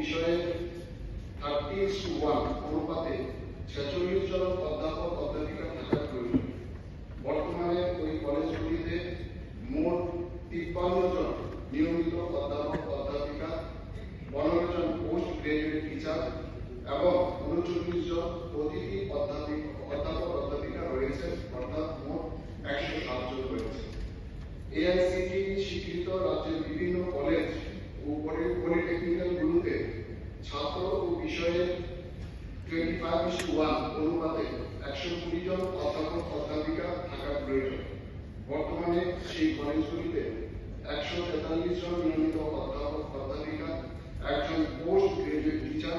বিষয়ে থার্টি অনুপাতে ছেচল্লিশ জন অধ্যাপক অধ্যাপিকা থাকা প্রয়োজন। বর্তমানে ওই কলেজগুলিতে মোট তিপ্পান্ন জন নিয়মিত অধ্যাপক বর্তমানে সেই কলেজগুলিতে একশো তেতাল্লিশ জন নিয়মিত অধ্যাপক, অধ্যাপিকা, একজন পোস্ট গ্রাজুয়েট টিচার,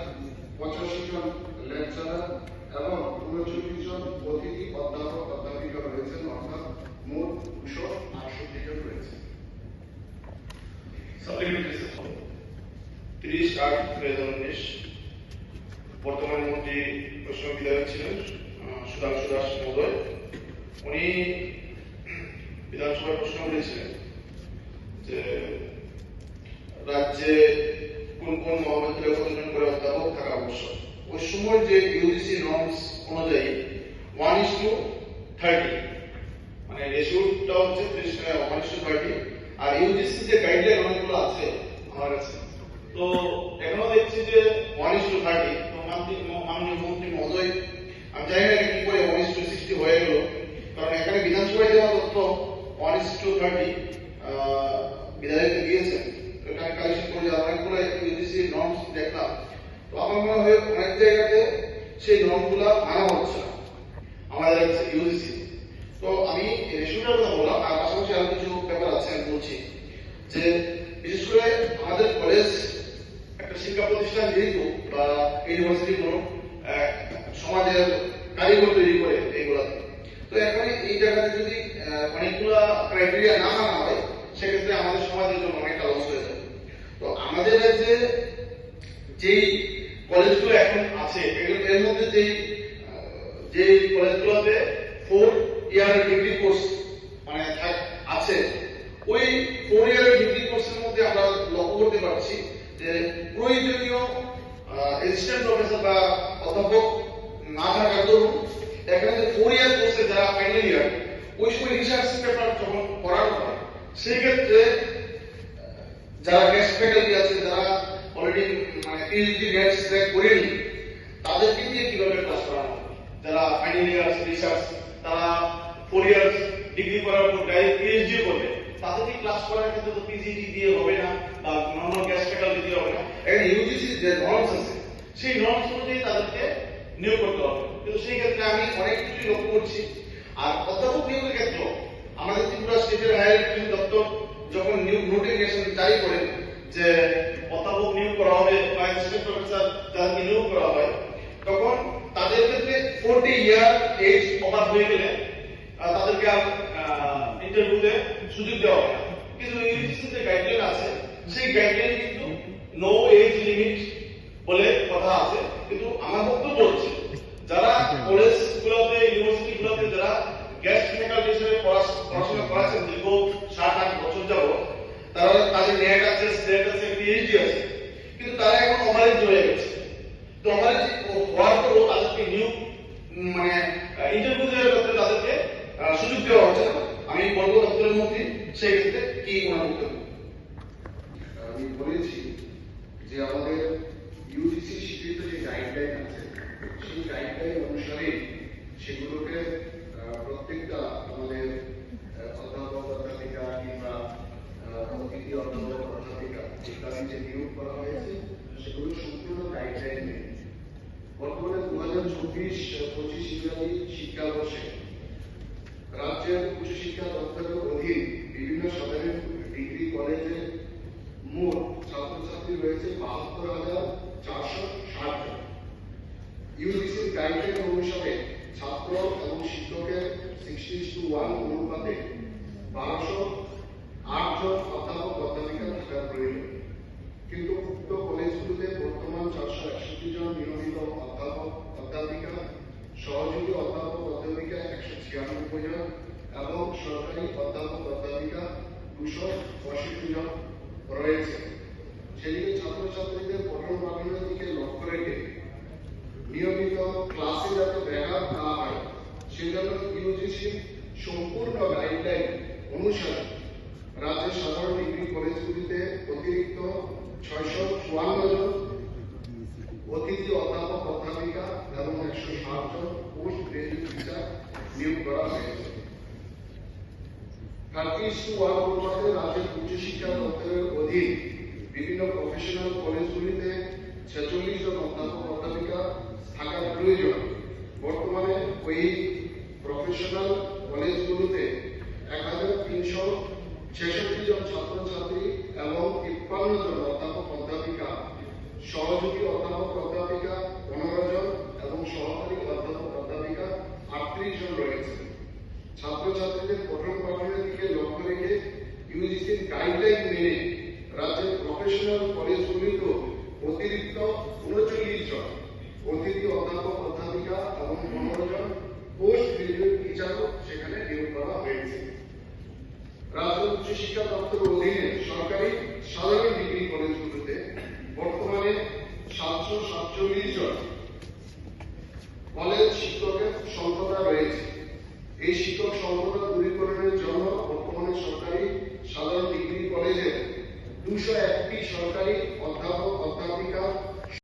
পঁচাশি জন লেকচারার এবং উনচল্লিশ জন অতিথি অধ্যাপক, অধ্যাপিকা রয়েছেন, অর্থাৎ মোট দুশো আটষট্টি জন রয়েছে। তিরিশ আট দুই হাজার উনিশ বর্তমান মন্ত্রী প্রশ্ন বিধায়ক ছিলেন সুধাংশু দাস মহোদয়। উনি বিধানসভায় প্রশ্ন করেছিলেন যে রাজ্যে কোন কোন মহাবিদ্যালয়ে কতজন করে অধ্যাপক থাকা আবশ্যক। ওই সময় যে ইউজিসি নর্মস অনুযায়ী ওয়ান ইস টু থার্টি মানে রেশিওটা হচ্ছে ত্রিশ ওয়ান ইস টু থার্টি আর ইউজিসি যে গাইডলাইন অনেকগুলো আছে আমার কাছে। তো এখনও দেখছি যে ওয়ান ইস টু থার্টি তো মাননীয় মাননীয় মন্ত্রী মহোদয় আমি জানি না এটা কি করে ওয়ান ইস টু সিক্সটি হয়ে গেল কারণ এখানে বিধানসভায় দেওয়া তথ্য ইস বিধায়ক দিয়েছেন আমি কালেকশন করে অনেকগুলো ইউজিসি নর্মস দেখলাম। তো আমার মনে হয় অনেক জায়গাতে সেই নর্মগুলো মানা হচ্ছে আমাদের ইউজিসি তো আমি রেশিওটার কথা বললাম আর পাশাপাশি আরও কিছু ব্যাপার আছে আমি বলছি। যে বিশেষ করে আমাদের কলেজ একটা শিক্ষা প্রতিষ্ঠান যেহেতু বা ইউনিভার্সিটি কোনো সমাজের কারিগর তৈরি করে এইগুলাতে তো এখন এই জায়গাতে যদি আহ, অনেকগুলা ক্রাইটেরিয়া না মানা হয় সেক্ষেত্রে আমাদের সমাজের জন্য অনেকটা লস হয়ে যায়। তো আমাদের রাজ্যে যেই কলেজগুলো এখন আছে এর মধ্যে আহ, যে কলেজগুলোতে ফোর ইয়ার ডিগ্রি কোর্স মানে আছে ওই ফোর ইয়ার ডিগ্রি কোর্সের মধ্যে আমরা লক্ষ্য করতে পারছি যে প্রয়োজনীয় অ্যাসিস্ট্যান্ট প্রফেসর বা অধ্যাপক না থাকার দরুন এখানে যে ফোর ইয়ার কোর্সে যারা ফাইনাল ইয়ার ওই সময় রিসার্চ পেপার যখন পড়ানো হয় সেই ক্ষেত্রে যারা গেস্ট ফ্যাকাল্টি আছে, যারা অলরেডি মানে পিএইচডি নেট ক্র্যাক করেনি, তাদেরকে দিয়ে কীভাবে ক্লাস হবে? যারা ফাইনাল ইয়ার্স রিসার্চ তারা ফোর ইয়ার্স ডিগ্রি করার পর ডাইরেক্ট পিএইচডি করবে, তাদেরকে ক্লাস করার ক্ষেত্রে তো পিজিডি দিয়ে হবে না, বা নর্মাল গেস্ট ফ্যাকাল্টি দিয়ে হবে না। এখানে ইউজিসি যে নর্মস আছে, সেই নর্মস অনুযায়ী তাদেরকে নিয়োগ করতে হবে। কিন্তু সেই ক্ষেত্রে আমি অনেক কিছুই লক্ষ্য করছি। আর অধ্যাপক নিয়োগের ক্ষেত্রে আমাদের ত্রিপুরা স্টেটের হায়ার এডুকেশন দপ্তর যখন নিয়োগ নোটিফিকেশন জারি করেন যে অধ্যাপক নিয়োগ করা হবে বা অ্যাসিস্ট্যান্ট প্রফেসর যাদেরকে নিয়োগ করা হয়, তখন তাদের ক্ষেত্রে ফোরটি ইয়ার এজ ওভার হয়ে গেলে তাদেরকে আর ইন্টারভিউতে সুযোগ দেওয়া হয় কিন্তু ইউজিসি গাইডলাইন আছে, সেই গাইডলাইন কিন্তু নো এজ লিমিট বলে কথা আছে। কিন্তু আমার বক্তব্য হচ্ছে, যারা কলেজ দীর্ঘ সাত আট বছর যাবত তারা তাদের নেট আছে স্টেট আছে পিএইচডি আছে। কিন্তু তারা এখন ওভারেজ হয়ে গেছে। তো ওভারেজ হওয়ার পরও তাদেরকে নিউ মানে ইন্টারভিউ দেওয়ার ক্ষেত্রে তাদেরকে সুযোগ দেওয়া হচ্ছে না। আমি বলব দপ্তরের সেই ক্ষেত্রে কি ওনার বক্তব্য আমি বলেছি যে আমাদের ইউজিসি স্বীকৃত যে গাইডলাইন আছে, সেই গাইডলাইন অনুসারে সেগুলোকে প্রত্যেকটা আমাদের আহ, অধ্যাপক অধ্যাপিকা কিংবা আহ, অতিথি অধ্যাপক অধ্যাপিকা ইত্যাদি যে নিয়োগ করা হয়েছে সেগুলো সম্পূর্ণ গাইডলাইন মেনে বর্তমানে দু হাজার চব্বিশ পঁচিশ ইংরাজি শিক্ষাবর্ষে রাজ্যের উচ্চশিক্ষা দপ্তরের অধীন বিভিন্ন সরকারি ডিগ্রি কলেজে মোট ছাত্রছাত্রী রয়েছে বাহাত্তর হাজার চারশো ষাট জন। ইউজিসির গাইডলাইন অনুসারে ছাত্র এবং শিক্ষকের সিক্সটি টু ওয়ান অনুপাতে বারোশো আট জন অধ্যাপক অধ্যাপিকা থাকার প্রয়োজন। কিন্তু উক্ত কলেজগুলোতে বর্তমান চারশো একষট্টি জন নিয়মিত অধ্যাপক অধ্যাপিকা সহযোগী অধ্যাপক অধ্যাপিকা একশো ছিয়ানব্বই জন এবং সরকারি অধ্যাপক অধ্যাপিকা দুশো পঁয়ষট্টি জন রয়েছে। সেদিকে ছাত্রছাত্রীদের পঠন পাঠনের দিকে লক্ষ্য রেখে নিয়মিত ক্লাসে যাতে ব্যাঘাত না হয় সেজন্য ইউজিসি সম্পূর্ণ গাইডলাইন অনুসারে রাজ্যের সাধারণ ডিগ্রি কলেজগুলিতে অতিরিক্ত ছয়শো চুয়ান্ন জন অতিথি অধ্যাপক অধ্যাপিকা এবং একশো ষাট জন পোস্ট গ্রাজুয়েট টিচার নিয়োগ করা হয়েছে। থার্টি টু ওয়ান অনুপাতে রাজ্যের উচ্চশিক্ষা দপ্তরের অধীন বিভিন্ন প্রফেশনাল কলেজগুলিতে ছেচল্লিশ জন অধ্যাপক অধ্যাপিকা থাকার প্রয়োজন বর্তমানে ওই প্রফেশনাল কলেজগুলোতে এক হাজার তিনশো ছেষট্টি জন ছাত্রছাত্রী এবং তিপ্পান্ন জন অধ্যাপক অধ্যাপিকা সহযোগী অধ্যাপক অধ্যাপিকা পনেরো জন এবং সহকারী অধ্যাপক অধ্যাপিকা আটত্রিশ জন রয়েছে ছাত্রছাত্রীদের পঠন পাঠনের দিকে লক্ষ্য রেখে ইউজিসির গাইডলাইন মেনে রাজ্যের প্রফেশনাল কলেজগুলিতেও অতিরিক্ত উনচল্লিশ জন অতিথি অধ্যাপক, অধ্যাপিকা এবং পনেরো জন পোস্ট গ্রাজুয়েট টিচারও সেখানে নিয়োগ করা হয়েছে। রাজ্য উচ্চশিক্ষা দপ্তরের অধীনে সরকারি সাধারণ ডিগ্রি কলেজগুলোতে বর্তমানে সাতশো সাতচল্লিশ জন কলেজ শিক্ষকের সংকটটা রয়েছে। এই শিক্ষক সংকটটা দূরীকরণের জন্য বর্তমানে সরকারি দুশো একটি সরকারি অধ্যাপিকা